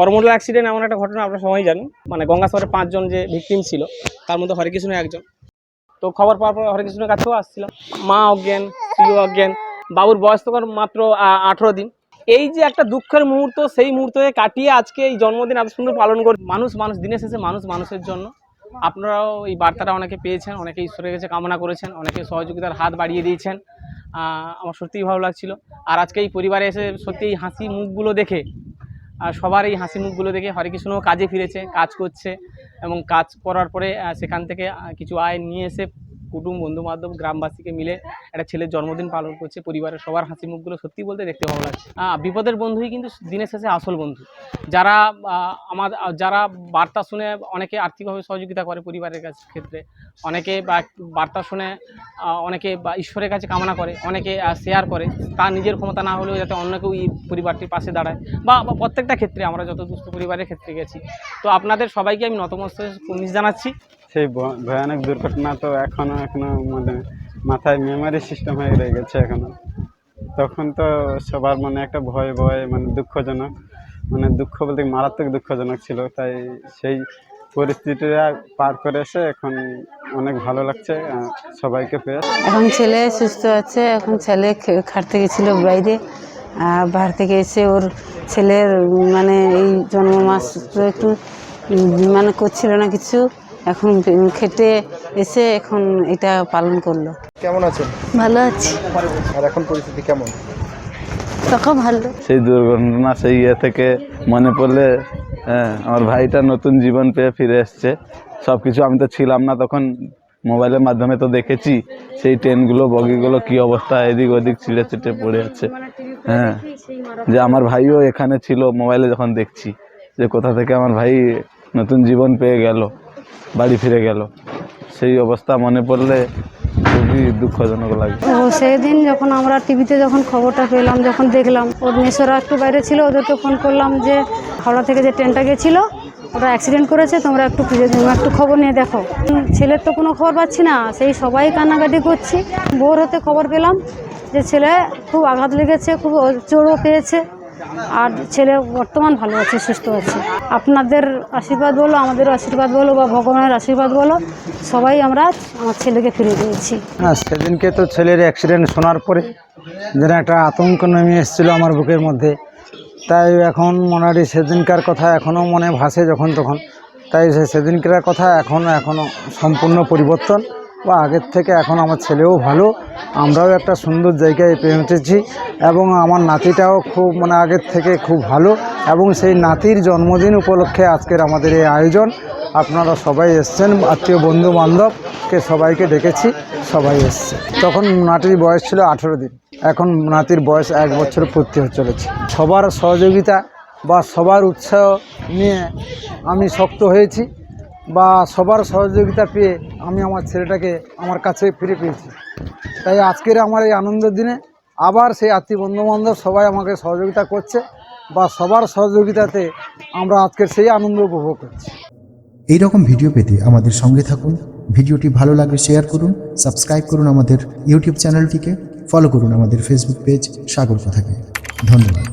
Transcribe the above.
Coromandel accident এমন একটা ঘটনা আপনারা সবাই জানেন। মানে গঙ্গাসাগরে পাঁচজন যে ভিকটিম ছিল, তার মধ্যে হরেকৃষ্ণ একজন। তো খবর পাওয়ার পর হরেকৃষ্ণের কাছেও আসছিলাম মা অজ্ঞান, স্ত্রীও অজ্ঞান, বাবুর বয়স তখন মাত্র আঠেরো দিন। এই যে একটা দুঃখের মুহূর্ত, সেই মুহূর্তে কাটিয়ে আজকে এই জন্মদিন এত সুন্দর পালন করে। মানুষ মানুষ, দিনের শেষে মানুষ মানুষের জন্য। আপনারাও এই বার্তাটা অনেকে পেয়েছেন, অনেকে ঈশ্বরের কাছে কামনা করেছেন, অনেকে সহযোগিতার হাত বাড়িয়ে দিয়েছেন। আমার সত্যিই ভালো লাগছিল। আর আজকে এই পরিবারে এসে সত্যি হাসি মুখগুলো দেখে সবার এই হাসি মুখগুলো দেখে হরে হরেকৃষ্ণও কাজে ফিরেছে, কাজ করছে এবং কাজ করার পরে সেখান থেকে কিছু আয় নিয়ে এসে কুটুম বন্ধু বান্ধব গ্রামবাসীকে মিলে একটা ছেলের জন্মদিন পালন করছে, পরিবারের সবার হাসি মুখগুলো সত্যি বলতে দেখতে ভালো লাগছে। বিপদের বন্ধুই কিন্তু দিনের শেষে আসল বন্ধু। যারা আমার যারা বার্তা শুনে অনেকে আর্থিকভাবে সহযোগিতা করে পরিবারের কাছে ক্ষেত্রে, অনেকে বার্তা শুনে অনেকে বা ঈশ্বরের কাছে কামনা করে, অনেকে শেয়ার করে তার নিজের ক্ষমতা না হলেও যাতে অন্য কেউ এই পরিবারটির পাশে দাঁড়ায়। বা প্রত্যেকটা ক্ষেত্রে, আমরা যত দুস্থ পরিবারের ক্ষেত্রে গেছি। তো আপনাদের সবাইকে আমি নতমস্তক কুর্নিশ জানাচ্ছি। সেই ভয়ানক দুর্ঘটনা তো এখনও এখনও মানে মাথায় মেমোরি সিস্টেম হয়ে রয়ে গেছে এখনও। তখন তো সবার মনে একটা ভয় ভয় মানে দুঃখজনক মানে দুঃখ বলতে মারাত্মক দুঃখজনক ছিল। তাই সেই পরিস্থিতিটা পার করে এসে এখন অনেক ভালো লাগছে সবাইকে পেয়ে। এখন ছেলে সুস্থ আছে, এখন ছেলে খাটতে গেছিল বাইরে আর বাহার থেকে এসে ওর ছেলের মানে এই জন্ম মাস একটু মানে করছিল না কিছু। এখন খেটে এসে এখন এটা পালন করল। কেমন আছেন? ভালো আছে। আর এখন পরিস্থিতি কেমন? তখন ভালো। সেই দুর্ঘটনা সেই ইয়ে থেকে মনে পড়লে হ্যাঁ আমার ভাইটা নতুন জীবন পেয়ে ফিরে এসছে। সব কিছু আমি তো ছিলাম না তখন মোবাইলের মাধ্যমে তো দেখেছি সেই ট্রেনগুলো বগিগুলো কি অবস্থা এদিক ওদিক ছিঁড়ে ছিটে পড়ে আছে। হ্যাঁ যে আমার ভাইও এখানে ছিল মোবাইলে যখন দেখছি যে কোথা থেকে আমার ভাই নতুন জীবন পেয়ে গেল। বাড়ি ফিরে গেল। সেই অবস্থা মনে পড়লে খুবই দুঃখজনক লাগে। ও সেই দিন যখন আমরা টিভিতে যখন খবরটা পেলাম, যখন দেখলাম ওর মেসোরা একটু বাইরে ছিল, ওদেরকে ফোন করলাম যে, হাওড়া থেকে যে ট্রেনটা গেছিল, ওরা অ্যাক্সিডেন্ট করেছে, তোমরা একটু খুঁজে একটু খবর নিয়ে দেখো। ছেলের তো কোনো খবর পাচ্ছি না, সেই সবাই কান্নাকাটি করছি। ভোর হতে খবর পেলাম যে, ছেলে খুব আঘাত লেগেছে, খুব চোরও পেয়েছে। আর ছেলে বর্তমান ভালো আছে, সুস্থ আছে। আপনাদের আশীর্বাদ বলো, আমাদের আশীর্বাদ বলো বা ভগবানের আশীর্বাদ বলো, সবাই আমরা আমার ছেলেকে ফিরে দিয়েছি। হ্যাঁ সেদিনকে তো ছেলের অ্যাক্সিডেন্ট শোনার পরে যেন একটা আতঙ্ক নেমে এসেছিল আমার বুকের মধ্যে। তাই এখন মোটামুটি সেদিনকার কথা এখনও মনে ভাসে যখন তখন। তাই সেদিনকার কথা এখনও এখনও সম্পূর্ণ পরিবর্তন। বা আগের থেকে এখন আমার ছেলেও ভালো, আমরাও একটা সুন্দর জায়গায় উঠেছি এবং আমার নাতিটাও খুব মানে আগের থেকে খুব ভালো এবং সেই নাতির জন্মদিন উপলক্ষে আজকের আমাদের এই আয়োজন। আপনারা সবাই এসছেন, আত্মীয় বন্ধু বান্ধবকে সবাইকে ডেকেছি, সবাই এসছে। তখন নাতির বয়স ছিল আঠেরো দিন, এখন নাতির বয়স এক বছর পূর্তি হতে চলেছে। সবার সহযোগিতা বা সবার উৎসাহ নিয়ে আমি শক্ত হয়েছি। বা সবার সহযোগিতা পেয়ে আমি আমার ছেলেটাকে আমার কাছে ফিরে পেয়েছি। তাই আজকের আমার এই আনন্দের দিনে আবার সেই আত্মীয় বন্ধুবান্ধব সবাই আমাকে সহযোগিতা করছে বা সবার সহযোগিতাতে আমরা আজকের সেই আনন্দ উপভোগ করছি। এই রকম ভিডিও পেতে আমাদের সঙ্গে থাকুন। ভিডিওটি ভালো লাগলে শেয়ার করুন সাবস্ক্রাইব করুন আমাদের ইউটিউব চ্যানেলটিকে ফলো করুন আমাদের ফেসবুক পেজ সাগর কথাকে ধন্যবাদ।